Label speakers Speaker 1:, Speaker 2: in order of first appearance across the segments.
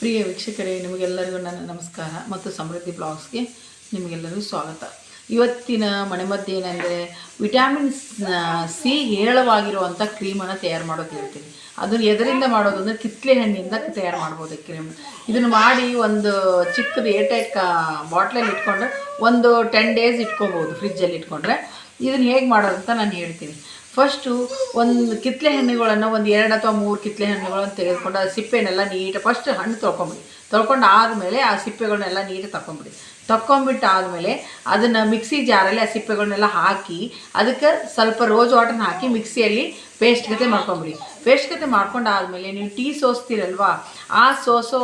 Speaker 1: ಪ್ರಿಯ ವೀಕ್ಷಕರೇ, ನಿಮಗೆಲ್ಲರಿಗೂ ನನ್ನ ನಮಸ್ಕಾರ ಮತ್ತು ಸಮೃದ್ಧಿ ಬ್ಲಾಗ್ಸ್ಗೆ ನಿಮಗೆಲ್ಲರಿಗೂ ಸ್ವಾಗತ. ಇವತ್ತಿನ ಮನೆಮದ್ದು ಏನಂದರೆ ವಿಟಮಿನ್ಸ್ ಸಿ ಹೇರಳವಾಗಿರುವಂಥ ಕ್ರೀಮನ್ನು ತಯಾರು ಮಾಡೋದು ಹೇಳ್ತೀನಿ. ಅದನ್ನು ಎದರಿಂದ ಮಾಡೋದು ಅಂದರೆ ಕಿತ್ಲೆ ಹಣ್ಣಿಂದ ತಯಾರು ಮಾಡ್ಬೋದು ಕ್ರೀಮ್. ಇದನ್ನು ಮಾಡಿ ಒಂದು ಚಿಕ್ಕದು ಏರ್ಟೈಟ್ ಕಾ ಬಾಟ್ಲಲ್ಲಿ ಇಟ್ಕೊಂಡು ಒಂದು ಟೆನ್ ಡೇಸ್ ಇಟ್ಕೋಬೋದು ಫ್ರಿಜ್ಜಲ್ಲಿ ಇಟ್ಕೊಂಡ್ರೆ. ಇದನ್ನು ಹೇಗೆ ಮಾಡೋದು ಅಂತ ನಾನು ಹೇಳ್ತೀನಿ. ಫಸ್ಟು ಒಂದು ಕಿತ್ಲೆ ಹಣ್ಣುಗಳನ್ನು ಒಂದು ಎರಡು ಅಥವಾ ಮೂರು ಕಿತ್ಲೆ ಹಣ್ಣುಗಳನ್ನು ತೆಗೆದುಕೊಂಡು ಆ ಸಿಪ್ಪೆನೆಲ್ಲ ನೀಟಾಗಿ ಫಸ್ಟ್ ಹಣ್ಣು ತೊಳ್ಕೊಂಬಿಡಿ. ತೊಳ್ಕೊಂಡು ಆದಮೇಲೆ ಆ ಸಿಪ್ಪೆಗಳನ್ನೆಲ್ಲ ನೀಟಾಗಿ ತಗೊಂಬಿಡಿ ತಕ್ಕೊಂಬಿಟ್ಟು ಆದಮೇಲೆ ಅದನ್ನು ಮಿಕ್ಸಿ ಜಾರಲ್ಲಿ ಆ ಸಿಪ್ಪೆಗಳನ್ನೆಲ್ಲ ಹಾಕಿ ಅದಕ್ಕೆ ಸ್ವಲ್ಪ ರೋಸ್ ವಾಟರ್ನ ಹಾಕಿ ಮಿಕ್ಸಿಯಲ್ಲಿ ಪೇಸ್ಟ್ ಗತೆ ಮಾಡ್ಕೊಂಬಿಡಿ. ಪೇಸ್ಟ್ ಗತೆ ಮಾಡ್ಕೊಂಡು ಆದಮೇಲೆ ನೀವು ಟೀ ಸೋಸ್ತೀರಲ್ವಾ, ಆ ಸೋಸೋ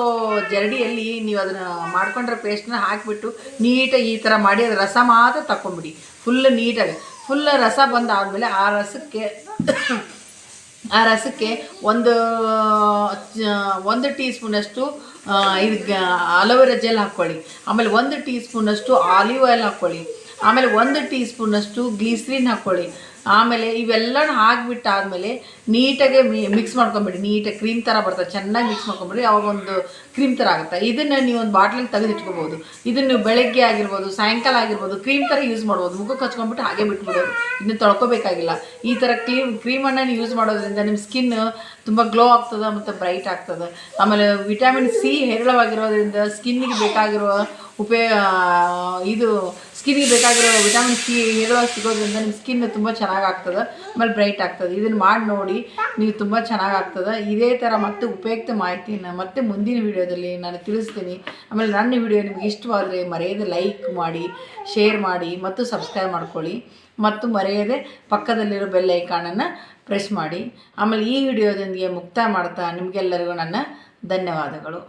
Speaker 1: ಜರಡಿಯಲ್ಲಿ ನೀವು ಅದನ್ನು ಮಾಡ್ಕೊಂಡ್ರೆ ಪೇಸ್ಟ್ನ ಹಾಕಿಬಿಟ್ಟು ನೀಟಾಗಿ ಈ ಥರ ಮಾಡಿ ಅದು ರಸ ಮಾತ್ರ ತಗೊಂಬಿಡಿ ಫುಲ್ ನೀಟಾಗಿ. ಫುಲ್ ರಸ ಬಂದಾದಮೇಲೆ ಆ ರಸಕ್ಕೆ ಆ ರಸಕ್ಕೆ ಒಂದು ಚ- ಒಂದು ಟೀ ಸ್ಪೂನಷ್ಟು ಇದು ಅಲೋವೆರಾ ಜೆಲ್ ಹಾಕ್ಕೊಳ್ಳಿ ಆಮೇಲೆ ಒಂದು ಟೀ ಸ್ಪೂನಷ್ಟು ಆಲಿವ್ ಆಯಿಲ್ ಹಾಕ್ಕೊಳ್ಳಿ ಆಮೇಲೆ ಒಂದು ಟೀ ಸ್ಪೂನಷ್ಟು ಗ್ಲೀಸ್ರಿನ್ ಹಾಕ್ಕೊಳ್ಳಿ. ಆಮೇಲೆ ಇವೆಲ್ಲನೂ ನೀಟಾಗೆ ನೀಟಾಗಿ ಮಿಕ್ಸ್ ಮಾಡ್ಕೊಂಬಿಡಿ. ನೀಟಾಗಿ ಕ್ರೀಮ್ ಥರ ಬರ್ತದೆ. ಚೆನ್ನಾಗಿ ಮಿಕ್ಸ್ ಮಾಡ್ಕೊಂಬಿಡಿ. ಅವಾಗ ಒಂದು ಕ್ರೀಮ್ ಥರ ಆಗುತ್ತೆ. ಇದನ್ನು ನೀವು ಒಂದು ಬಾಟ್ಲಿಗೆ ತೆಗೆದಿಟ್ಕೋಬೋದು ಇದನ್ನು ಬೆಳಗ್ಗೆ ಆಗಿರ್ಬೋದು, ಸಾಯಂಕಾಲ ಆಗಿರ್ಬೋದು, ಕ್ರೀಮ್ ಥರ ಯೂಸ್ ಮಾಡ್ಬೋದು. ಮುಖಕ್ಕೆ ಹಚ್ಕೊಂಡ್ಬಿಟ್ಟು ಹಾಗೆ ಬಿಟ್ಬಿಡೋದು ಇದನ್ನು ತೊಳ್ಕೊಬೇಕಾಗಿಲ್ಲ. ಈ ಥರ ಕ್ರೀಮ್, ಕ್ರೀಮನ್ನು ಯೂಸ್ ಮಾಡೋದ್ರಿಂದ ನಿಮ್ಮ ಸ್ಕಿನ್ ತುಂಬ ಗ್ಲೋ ಆಗ್ತದೆ ಮತ್ತು ಬ್ರೈಟ್ ಆಗ್ತದೆ. ಆಮೇಲೆ ವಿಟಮಿನ್ ಸಿ ಹೇರಳವಾಗಿರೋದ್ರಿಂದ ಸ್ಕಿನ್ನಿಗೆ ಬೇಕಾಗಿರುವ ಉಪಯೋಗ ಇದು ಸ್ಕಿನ್ನಿಗೆ ಬೇಕಾಗಿರೋ ವಿಟಮಿನ್ ಸಿ ಹೇರಳವಾಗಿ ಸಿಗೋದ್ರಿಂದ ನಿಮ್ಮ ಸ್ಕಿನ್ ತುಂಬ ಚೆನ್ನಾಗಿ ಆಗ್ತದೆ ಆಮೇಲೆ ಬ್ರೈಟ್ ಆಗ್ತದೆ. ಇದನ್ನು ಮಾಡಿ ನೋಡಿ ನೀವು ತುಂಬ ಚೆನ್ನಾಗಿ ಆಗ್ತದೆ ಇದೇ ಥರ ಮತ್ತೆ ಉಪಯುಕ್ತ ಮಾಹಿತಿಯನ್ನು ಮತ್ತೆ ಮುಂದಿನ ವಿಡಿಯೋದಲ್ಲಿ ನಾನು ತಿಳಿಸ್ತೀನಿ. ಆಮೇಲೆ ನನ್ನ ವಿಡಿಯೋ ನಿಮ್ಗೆ ಇಷ್ಟವಾದರೆ ಮರೆಯದೆ ಲೈಕ್ ಮಾಡಿ ಶೇರ್ ಮಾಡಿ ಮತ್ತು ಸಬ್ಸ್ಕ್ರೈಬ್ ಮಾಡ್ಕೊಳ್ಳಿ. ಮತ್ತು ಮರೆಯದೆ ಪಕ್ಕದಲ್ಲಿರೋ ಬೆಲ್ ಐಕಾನನ್ನು ಪ್ರೆಸ್ ಮಾಡಿ. ಆಮೇಲೆ ಈ ವಿಡಿಯೋದೊಂದಿಗೆ ಮುಕ್ತಾಯ ಮಾಡ್ತಾ ನಿಮಗೆಲ್ಲರಿಗೂ ನನ್ನ ಧನ್ಯವಾದಗಳು.